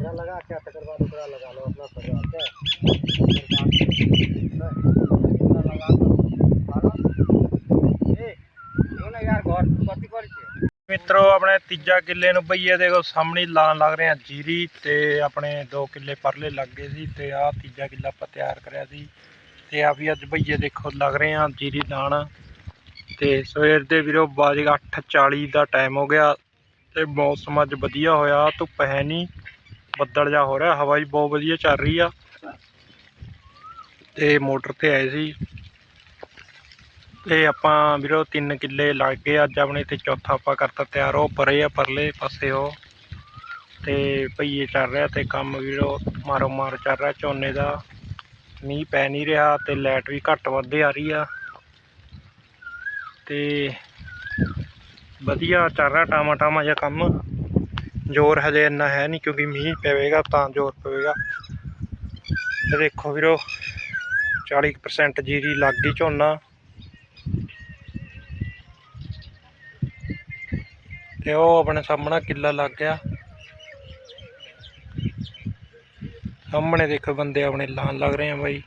टुकड़ा लगा के टकरवा टुकड़ा लगा लो अपना सजा के यार घर कथी कर छे ਮਿੱਤਰੋ ਆਪਣੇ ਤੀਜਾ ਕਿੱਲੇ ਨੂੰ ਬਈਏ ਦੇਖੋ ਸਾਹਮਣੇ ਲਾਣ ਲੱਗ ਰਹੇ ਆ ਜੀਰੀ ਤੇ ਆਪਣੇ 2 ਕਿੱਲੇ ਪਰਲੇ ਲੱਗ ਗਏ ਸੀ ਤੇ ਆਹ ਤੀਜਾ ਕਿੱਲਾ ਆਪਾਂ ਤਿਆਰ ਕਰਿਆ ਸੀ ਤੇ ਆ ਵੀ ਅੱਜ ਬਈਏ ਦੇਖੋ ਲੱਗ ਰਹੇ ਆ ਜੀਰੀ ਲਾਣ ਤੇ ਸਵੇਰ ਦੇ ਵੀਰੋ ਬਾਜ 8:40 ਦਾ ਟਾਈਮ ਹੋ ਗਿਆ ਤੇ ਮੌਸਮ ਅੱਜ ਵਧੀਆ ਹੋਇਆ ਧੁੱਪ ਹੈ ਨਹੀਂ ਬੱਦਲ ਜਾ ਹੋ ਰਿਹਾ, ਹਵਾ ਵੀ ਬਹੁਤ ਵਧੀਆ ਚੱਲ ਰਹੀ ਆ। ਤੇ ਮੋਟਰ ਤੇ ਆਏ ਸੀ। ਤੇ ਆਪਾਂ ਵੀਰੋ ਤਿੰਨ ਕਿੱਲੇ ਲੱਗ ਗਏ, ਅੱਜ ਆਪਣੇ ਤੇ ਚੌਥਾ ਆਪਾਂ ਕਰਤਾ ਤਿਆਰ, ਉਹ ਪਰੇ ਆ, ਪਰਲੇ ਪਾਸੇ ਉਹ। ਤੇ ਪਈਏ ਚੱਲ ਰਿਹਾ ਤੇ ਕੰਮ ਵੀਰੋ, ਮਾਰੋ ਮਾਰ ਚੱਲ ਰਿਹਾ, ਝੋਨੇ ਦਾ। ਮੀਂਹ ਪੈ ਨਹੀਂ ਰਿਹਾ ਤੇ ਲਾਈਟ ਵੀ ਘੱਟ ਵੱਧੇ ਆ ਰਹੀ ਆ। ਤੇ ਵਧੀਆ ਚੱਲ ਰਿਹਾ ਟਾਮਾ ਟਾਮਾ ਜਿਹਾ ਕੰਮ। ਜ਼ੋਰ ਹਜੇ ਇੰਨਾ ਹੈ ਨਹੀਂ ਕਿਉਂਕਿ ਮੀਂਹ ਪਵੇਗਾ ਤਾਂ ਜ਼ੋਰ ਪਵੇਗਾ। ਤੇ ਦੇਖੋ ਵੀਰੋ 40% ਜੀਰੀ ਲੱਗ ਗਈ ਝੋਨਾ। ਤੇ ਉਹ ਆਪਣੇ ਸਾਹਮਣਾ ਕਿੱਲਾ ਲੱਗ ਗਿਆ। ਸਾਹਮਣੇ ਦੇਖੋ ਬੰਦੇ ਆਪਣੇ ਲਾਣ ਲੱਗ ਰਹੇ ਆ ਬਾਈ।